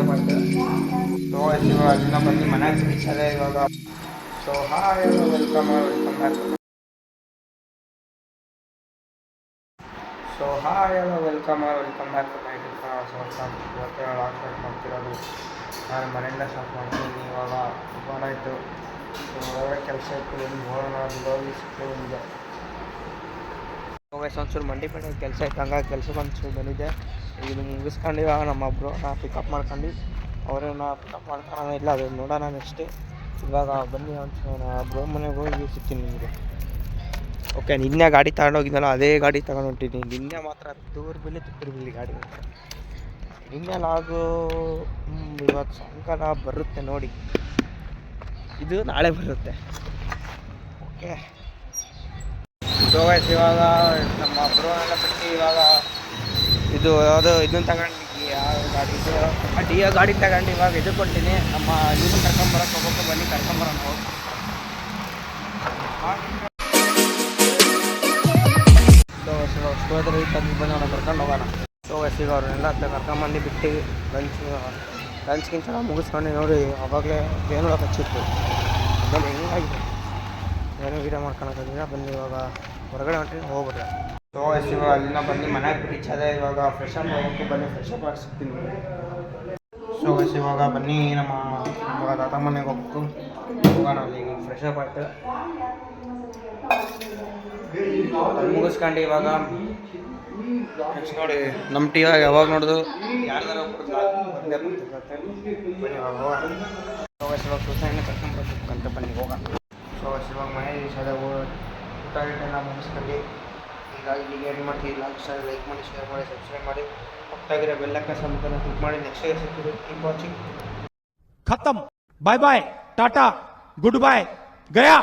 Up ಆಯ್ತು so ಇವಾಗ ಬಂದು ಮನೆ ಅದೇ ಇವಾಗ. So hi welcome welcome back so hi welcome welcome back so ಮಾಡ್ತಿರೋದು. ನಾನು ಮನೆಯಿಂದ ಸ್ಟಾರ್ಟ್ ಮಾಡ್ತೀನಿ. ಇವಾಗ ಫೋನ್ ಆಯಿತು. ಸೊ ಒಳ್ಳೆ ಕೆಲಸ ಇತ್ತು. ಎಲ್ಲಿ ಹೋಗೋಣ ಹೋಗಿ ಮಂಡಿ ಬಂದಿದೆ ಹೋಗಿ ಒಂಚೂರು ಮಂಡಿಪೇಟೆ ಕೆಲಸ ಇತ್ತು. ಹಂಗಾಗಿ ಕೆಲಸಕ್ಕೆ ಒಂಚೂರು ಬಂದಿದ್ದೆ. ಇದು ಮುಗಿಸ್ಕೊಂಡು ಇವಾಗ ಬ್ರೋ ನಾ ಪಿಕಪ್ ಮಾಡ್ಕೊಂಡು ಅವರನ್ನ ಪಿಕಪ್ ಮಾಡ್ಕೊಳ್ಳೋಣ ಇಲ್ಲ ಅದು ನೋಡೋಣ ನೆಕ್ಸ್ಟ್ ಇವಾಗ ಬನ್ನಿ ಅಂತ ನಾ ಬ್ರೋ ಮನೆಗೆ ಹೋಗಿ ಸಿಗ್ತೀನಿ ನಿಮಗೆ. ಓಕೆ ನಿನ್ನೆ ಗಾಡಿ ತಗೊಂಡೋಗಿದ್ದಲ್ಲ ಅದೇ ಗಾಡಿ ತಗೊಂಡು ಹೊಂಟಿದ್ದೀನಿ ನಿನ್ನೆ ಮಾತ್ರ ದೂರ ಬಿಲ್ಲಿ ತುತ್ತೂರು ಬಿಲ್ಲಿ ಗಾಡಿ. ನಿನ್ನೆ ಲಾಗು ಇವಾಗ ಸಾಯಂಕಾಲ ಬರುತ್ತೆ ನೋಡಿ. ಇದು ನಾಳೆ ಬರುತ್ತೆ. ಓಕೆ ಇವಾಗ ನಮ್ಮ ಬ್ರೋನೆಲ್ಲ ಬಿಟ್ಟು ಇವಾಗ ಇದು ಯಾವುದೋ ಇದನ್ನ ತಗೊಂಡು ಗಾಡಿ ಇದು. ಆ ಗಾಡಿ ತಗೊಂಡು ಇವಾಗ ಇದು ಕೊಡ್ತೀನಿ ನಮ್ಮ ಇವನು ಕರ್ಕೊಂಬರಕ್ಕೆ ಹೋಗೋಕೆ ಬನ್ನಿ ಕರ್ಕೊಂಬರೋಣ ಹೋಗಿ. ಸೊ ಸ್ಟೋದ್ರೆ ತಂದು ಬಂದು ಕರ್ಕೊಂಡು ಹೋಗೋಣ. ಸೊ ಈಗ ಅವ್ರನ್ನೆಲ್ಲ ಕರ್ಕೊಂಬಂದು ಬಿಟ್ಟು ಲಂಚ್ ಲಂಚ್ ಗಿಂಚ ಮುಗಿಸ್ಕೊಂಡು ನೋಡಿ, ಅವಾಗಲೇ ಏನು ಹಚ್ಚಿತ್ತು ಅದನ್ನು ಹೆಂಗಾಗಿದೆ? ಏನೋ ವೀಡಿಯೋ ಮಾಡ್ಕೊಳಕ್ಕಾಗಿಲ್ಲ ಬನ್ನಿ ಇವಾಗ ಹೊರಗಡೆ ಹೊಂಟ್ರಿ ಹೋಗ್ಬಿಟ್ರೆ ಸೊ ಇವಾಗ ಅಲ್ಲಿಂದ ಬನ್ನಿ, ಮನೆಗೆ ರೀಚ್ ಅದೇ ಇವಾಗ ಫ್ರೆಶ್ ಅಪ್ ಹೋಗೋಕ್ಕೆ ಬನ್ನಿ ಫ್ರೆಶ್ ಅಪ್ ಆಗಿ ಸಿಗ್ತೀನಿ ಸೊ ಇವಾಗ ಬನ್ನಿ, ನಮ್ಮ, ಇವಾಗ ತಾತ ಮನೆಗೆ ಹೋಗ್ಬೇಕು. ಹೋಗೋಣ ಅಲ್ಲಿ ಫ್ರೆಶ್ ಅಪ್ ಆಯ್ತು ಮುಗಿಸ್ಕೊಂಡು ಇವಾಗ ನೆಕ್ಸ್ಟ್ ನೋಡಿ ನಮ್ಮ ಟಿ ಯಾವಾಗ ನೋಡಿದ್ರು ಯಾರ್ದಾರ ಬನ್ನಿ, ಇವಾಗ ಸೊ ಇವಾಗ ಸುಸೈನ ಕರ್ಕೊಂಡ್ಬರ್ಬೇಕು ಅಂತ ಬನ್ನಿ, ಹೋಗೋಣ. ಸೊ ಇವಾಗ ಮನೆ ಸದ ಊಟ ಗೀಟ ಮುಗಿಸ್ಕೊಂಡು ಈಗ ಇಲ್ಲಿಗೆ ಏನು ಮಾಡ್ತೀವಿ ಲೈಕ್ ಶೇರ್ ಲೈಕ್ ಮಾಡಿ ಶೇರ್ ಮಾಡಿ ಸಬ್ಸ್ಕ್ರೈಬ್ ಮಾಡಿ. ಪಕ್ಕಾಗಿರೋ ಬೆಲ್ಲಕ್ಕ ಸಮತನ ಕ್ಲಿಕ್ ಮಾಡಿ. ನೆಕ್ಸ್ಟ್ ಸಿಗ್ತೀವಿ ಕೀಪ್ ವಾಚಿಂಗ್ ಖತಮ್. Bye bye Tata good bye Gaya